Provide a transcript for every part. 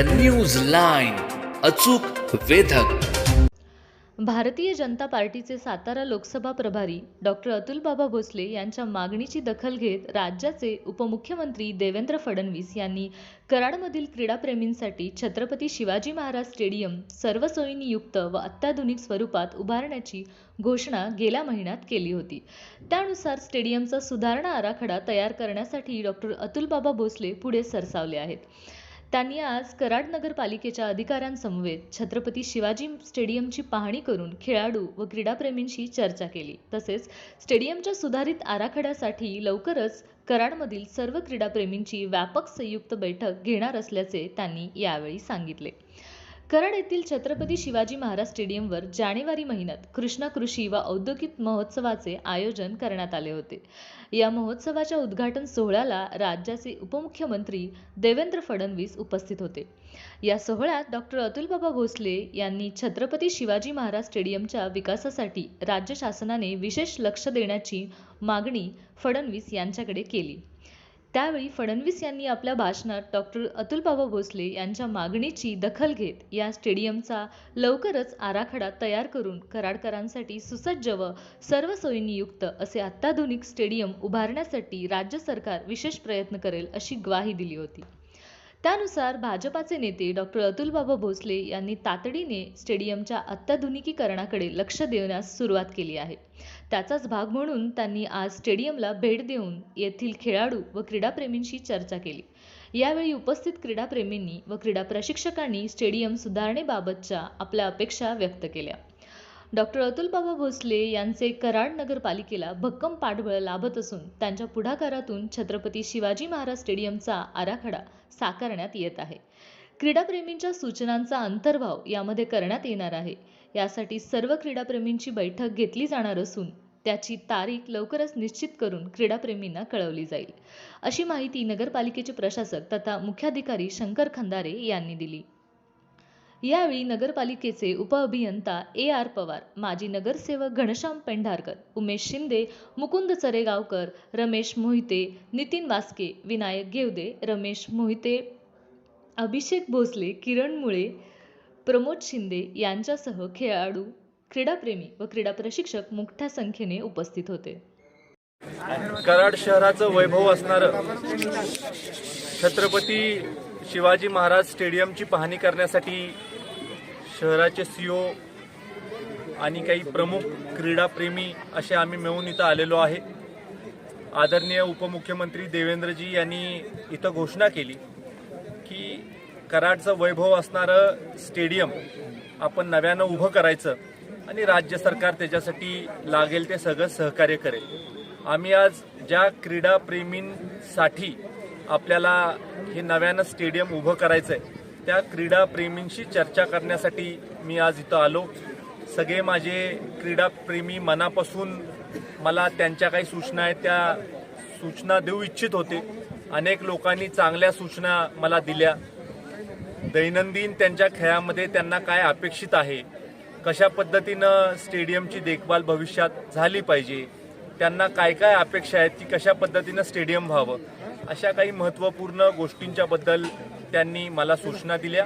The news line अचूक वेधक. भारतीय जनता पार्टीचे सातारा लोकसभा प्रभारी डॉक्टर अतुलबाबा भोसले यांच्या मागणीची दखल घेत राज्याचे उपमुख्यमंत्री देवेंद्र फडणवीस यांनी कराडमधील क्रीडाप्रेमींसाठी छत्रपती शिवाजी महाराज स्टेडियम सर्व सोयींनी युक्त व अत्याधुनिक स्वरूपात उभारण्याची घोषणा गेल्या महिन्यात केली होती. त्यानुसार स्टेडियमचा सुधारणा आराखडा तयार करण्यासाठी डॉक्टर अतुलबाबा भोसले पुढे सरसावले आहेत. त्यांनी आज कराड नगरपालिकेच्या अधिकाऱ्यांसमवेत छत्रपती शिवाजी स्टेडियमची पाहणी करून खेळाडू व क्रीडाप्रेमींशी चर्चा केली. तसेच स्टेडियमच्या सुधारित आराखड्यासाठी लवकरच कराडमधील सर्व क्रीडाप्रेमींची व्यापक संयुक्त बैठक घेणार असल्याचे त्यांनी यावेळी सांगितले. कराड येथील छत्रपती शिवाजी महाराज स्टेडियमवर जानेवारी महिन्यात कृष्णा कृषी व औद्योगिक महोत्सवाचे आयोजन करण्यात आले होते. या महोत्सवाच्या उद्घाटन सोहळ्याला राज्याचे उपमुख्यमंत्री देवेंद्र फडणवीस उपस्थित होते. या सोहळ्यात डॉक्टर अतुलबाबा भोसले यांनी छत्रपती शिवाजी महाराज स्टेडियमच्या विकासासाठी राज्य शासनाने विशेष लक्ष देण्याची मागणी फडणवीस यांच्याकडे केली. त्यावेळी फडणवीस यांनी आपल्या भाषणात डॉक्टर अतुलबाबा भोसले यांच्या मागणीची दखल घेत या स्टेडियमचा लवकरच आराखडा तयार करून कराडकरांसाठी सुसज्ज व सर्व सोयींनी युक्त असे अत्याधुनिक स्टेडियम उभारण्यासाठी राज्य सरकार विशेष प्रयत्न करेल अशी ग्वाही दिली होती. त्यानुसार भाजपाचे नेते डॉक्टर अतुलबाबा भोसले यांनी तातडीने स्टेडियमच्या अत्याधुनिकीकरणाकडे लक्ष देण्यास सुरुवात केली आहे. त्याचाच भाग म्हणून त्यांनी आज स्टेडियमला भेट देऊन येथील खेळाडू व क्रीडाप्रेमींशी चर्चा केली. यावेळी उपस्थित क्रीडाप्रेमींनी व क्रीडा प्रशिक्षकांनी स्टेडियम सुधारणेबाबतच्या आपल्या अपेक्षा व्यक्त केल्या. डॉक्टर अतुलबाबा भोसले यांचे कराड नगरपालिकेला भक्कम पाठबळ लाभत असून त्यांच्या पुढाकारातून छत्रपती शिवाजी महाराज स्टेडियमचा आराखडा साकारण्यात येत आहे. क्रीडाप्रेमींच्या सूचनांचा अंतर्भाव यामध्ये करण्यात येणार आहे. यासाठी सर्व क्रीडाप्रेमींची बैठक घेतली जाणार असून त्याची तारीख लवकरच निश्चित करून क्रीडाप्रेमींना कळवली जाईल. अशी माहिती नगरपालिकेचे प्रशासक तथा मुख्याधिकारी शंकर खंदारे यांनी दिली. यावेळी नगरपालिकेचे उपअभियंता ए आर पवार माजी नगरसेवक घनश्याम पेंढारकर उमेश शिंदे मुकुंद चरेगावकर रमेश मोहिते नितीन वास्के विनायक गेवदे रमेश मोहिते अभिषेक भोसले किरण मुळे प्रमोद शिंदे यांच्यासह खेळाडू क्रीडाप्रेमी व क्रीडा प्रशिक्षक मोठ्या संख्येने उपस्थित होते. कराड शहराचं वैभव असणारं छत्रपती शिवाजी महाराज स्टेडियमची पाहणी करण्यासाठी शहराचे सीओ आणि काही प्रमुख क्रीडाप्रेमी असे आम्ही मिळून इथं आलेलो आहे. आदरणीय उपमुख्यमंत्री देवेंद्रजी यांनी इथं घोषणा केली की कराडचं वैभव असणारं स्टेडियम आपण नव्यानं उभं करायचं आणि राज्य सरकार त्याच्यासाठी लागेल ते सगळं सहकार्य करेल. आम्ही आज ज्या क्रीडाप्रेमींसाठी आपल्याला हे नव्यानं स्टेडियम उभं करायचं आहे त्या क्रीडाप्रेमींशी चर्चा करण्यासाठी मी आज इथं आलो. सगळे माझे क्रीडाप्रेमी मनापासून मला त्यांच्या काही सूचना आहेत त्या सूचना देऊ इच्छित होते. अनेक लोकांनी चांगल्या सूचना मला दिल्या. दैनंदिन त्यांच्या खेळामध्ये त्यांना काय अपेक्षित आहे कशा पद्धतीनं स्टेडियमची देखभाल भविष्यात झाली पाहिजे त्यांना काय काय अपेक्षा आहेत की कशा पद्धतीनं स्टेडियम व्हावं अशा काही महत्त्वपूर्ण गोष्टींच्याबद्दल त्यांनी मला सूचना दिल्या.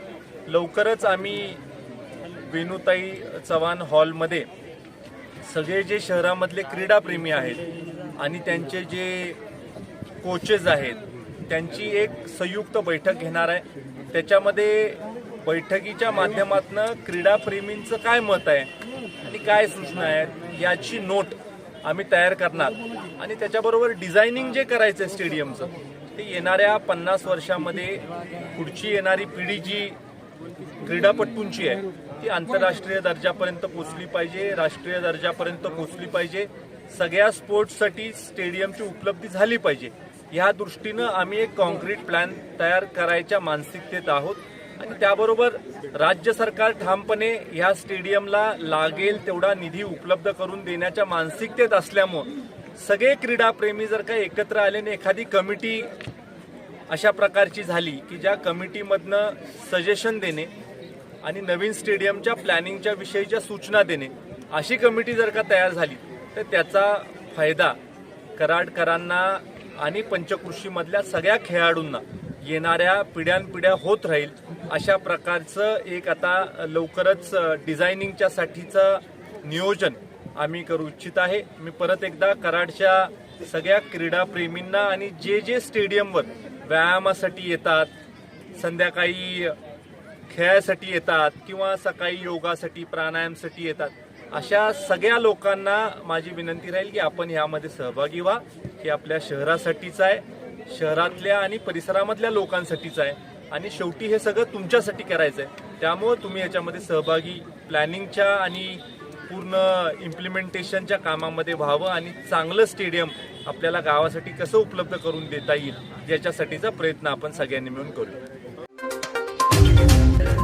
लवकरच आम्ही वेणुताई चव्हाण हॉलमध्ये सगळे जे शहरामधले क्रीडाप्रेमी आहेत आणि त्यांचे जे कोचेस आहेत त्यांची एक संयुक्त बैठक घेणार आहे. त्याच्यामध्ये बैठकीच्या माध्यमातून क्रीडाप्रेमींचं काय मत आहे आणि काय सूचना आहेत याची नोट आम्ही तयार करणार. आणि त्याच्याबरोबर डिझायनिंग जे करायचं आहे स्टेडियमचं ते येणाऱ्या पन्नास वर्षामध्ये पुढची येणारी पिढी जी क्रीडापटूंची आहे ती आंतरराष्ट्रीय दर्जापर्यंत पोचली पाहिजे राष्ट्रीय दर्जापर्यंत पोचली पाहिजे. सगळ्या स्पोर्ट्ससाठी स्टेडियमची उपलब्धी झाली पाहिजे. ह्या दृष्टीनं आम्ही एक कॉन्क्रीट प्लॅन तयार करायच्या मानसिकतेत आहोत. आणि त्याबरोबर राज्य सरकार ठामपणे ह्या स्टेडियमला लागेल तेवढा निधी उपलब्ध करून देण्याच्या मानसिकतेत असल्यामुळं सगळे क्रीडाप्रेमी जर का एकत्र आल्याने एखादी कमिटी अशा प्रकारची झाली की ज्या कमिटीमधनं सजेशन देणे आणि नवीन स्टेडियमच्या प्लॅनिंगच्या विषयीच्या सूचना देणे अशी कमिटी जर का तयार झाली तर त्याचा फायदा कराडकरांना आणि पंचकृषीमधल्या सगळ्या खेळाडूंना येणाऱ्या पिढ्यानपिढ्या होत राहील अशा प्रकारचं एक आता लवकरच डिझायनिंगच्यासाठीचं नियोजन आम्ही करू इच्छित आहे. मी परत एकदा कराडच्या सगळ्या क्रीडाप्रेमींना आणि जे जे स्टेडियमवर व्यायामासाठी येतात संध्याकाळी खेळासाठी येतात किंवा सकाळी योगासाठी प्राणायामसाठी येतात अशा सगळ्या लोकांना माझी विनंती राहील की आपण यामध्ये सहभागी व्हा. हे आपल्या शहरासाठीच आहे शहरातल्या आणि परिसरामधल्या लोकांसाठीच आहे आणि शेवटी हे सगळं तुमच्यासाठी करायचं आहे त्यामुळं तुम्ही याच्यामध्ये सहभागी प्लॅनिंगच्या आणि पूर्ण इम्प्लिमेंटेशनच्या कामामध्ये व्हावं आणि चांगलं स्टेडियम आपल्याला गावासाठी कसं उपलब्ध करून देता येईल याच्यासाठीचा प्रयत्न आपण सगळ्यांनी मिळून करू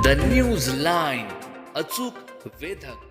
द न्यूज लाईन अचूक वेधक.